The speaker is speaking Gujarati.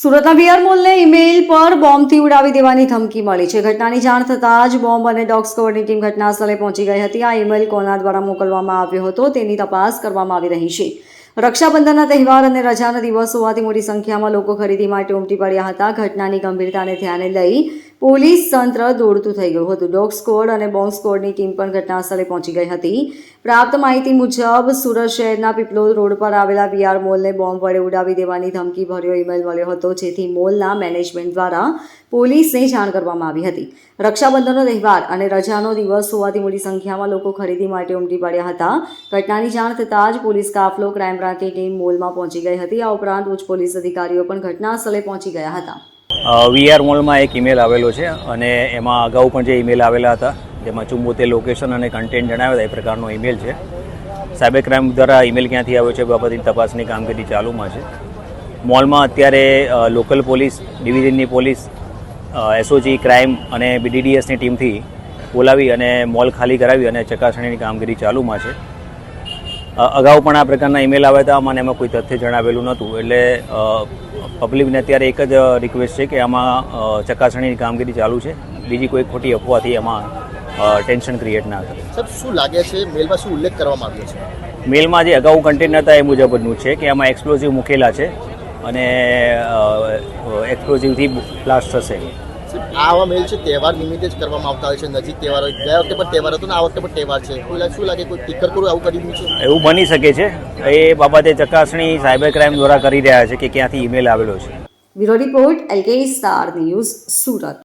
સુરતના વીઆર મોલને ઈમેલ પર બોમ્બથી ઉડાવી દેવાની ધમકી મળી છે. ઘટનાની જાણ થતાં જ બોમ્બ અને ડોગ સ્ક્વોડની ટીમ ઘટના સ્થળે પહોંચી ગઈ હતી. આ ઈમેલ કોના દ્વારા મોકલવામાં આવ્યો હતો તેની તપાસ કરવામાં આવી રહી છે. રક્ષાબંધનના તહેવાર અને રજાના દિવસ હોવાથી મોટી સંખ્યામાં લોકો ખરીદી માટે ઉમટી પડ્યા હતા. ઘટનાની ગંભીરતાને ધ્યાને લઈ પોલીસ તંત્ર દોડતું થઈ ગયું હતું. ડોગ સ્ક્વોડ અને બોમ્બ સ્ક્વોડની ટીમ પણ ઘટનાસ્થળે પહોંચી ગઈ હતી. પ્રાપ્ત માહિતી મુજબ, સુરત શહેરના પીપલોદ રોડ પર આવેલા વીઆર મોલને બોમ્બ વડે ઉડાવી દેવાની ધમકી ભર્યો ઈમેલ મળ્યો હતો, જેથી મોલના મેનેજમેન્ટ દ્વારા પોલીસને જાણ કરવામાં આવી હતી. રક્ષાબંધનનો તહેવાર અને રજાનો દિવસ હોવાથી મોટી સંખ્યામાં લોકો ખરીદી માટે ઉમટી પડ્યા હતા. ઘટનાની જાણ થતાં જ પોલીસ કાફલો ક્રાઇમ બ્રાન્ચની ટીમ મોલમાં પહોંચી ગઈ હતી. આ ઉપરાંત ઉચ્ચ પોલીસ અધિકારીઓ પણ ઘટના સ્થળે પહોંચી ગયા હતા. વીઆર મોલમાં એક ઈમેલ આવેલો છે અને એમાં અગાઉ પણ જે ઈમેલ આવેલા હતા, જેમાં ચુંબોતેર લોકેશન અને કન્ટેન્ટ જણાવ્યા હતા, એ પ્રકારનો ઈમેલ છે. સાયબર ક્રાઇમ દ્વારા ઈમેલ ક્યાંથી આવ્યો છે બાબતની તપાસની કામગીરી ચાલુમાં છે. મોલમાં અત્યારે લોકલ પોલીસ ડિવિઝનની પોલીસ એસઓજી ક્રાઇમ અને બીડીડીએસની ટીમથી બોલાવી અને મોલ ખાલી કરાવી અને ચકાસણીની કામગીરી ચાલુમાં છે. અગાઉ પણ આ પ્રકારના ઈમેલ આવ્યા હતા મને એમાં કોઈ તથ્ય જણાવેલું નહોતું. એટલે પબ્લિકને અત્યારે એક જ રિક્વેસ્ટ છે કે આમાં ચકાસણીની કામગીરી ચાલુ છે. બીજી કોઈ ખોટી અફવાથી એમાં ટેન્શન ક્રિએટ ના કરે સર શું લાગે છે મેલમાં શું ઉલ્લેખ કરવામાં આવ્યો છે? મેલમાં જે અગાઉ કન્ટેન્ટ હતા એ મુજબનું છે કે આમાં એક્સપ્લોઝિવ મૂકેલા છે અને એક્સપ્લોઝિવથી બ્લાસ્ટ થશે. આવા મેલ છે તહેવાર નિમિત્તે જ કરવામાં આવતા હોય છે નજીક તહેવાર હોય. ગયા વખતે પણ તહેવાર હતો ને આ વખતે પણ તહેવાર છે. કોઈ શું લાગે કોઈ ટીકર કરું આવું કરી દીધું છે? એવું બની શકે છે. એ બાબતે ચકાસણી સાયબર ક્રાઇમ દ્વારા કરી રહ્યા છે કે ક્યાંથી ઈમેલ આવેલો છે. Bureau report LK star news Surat.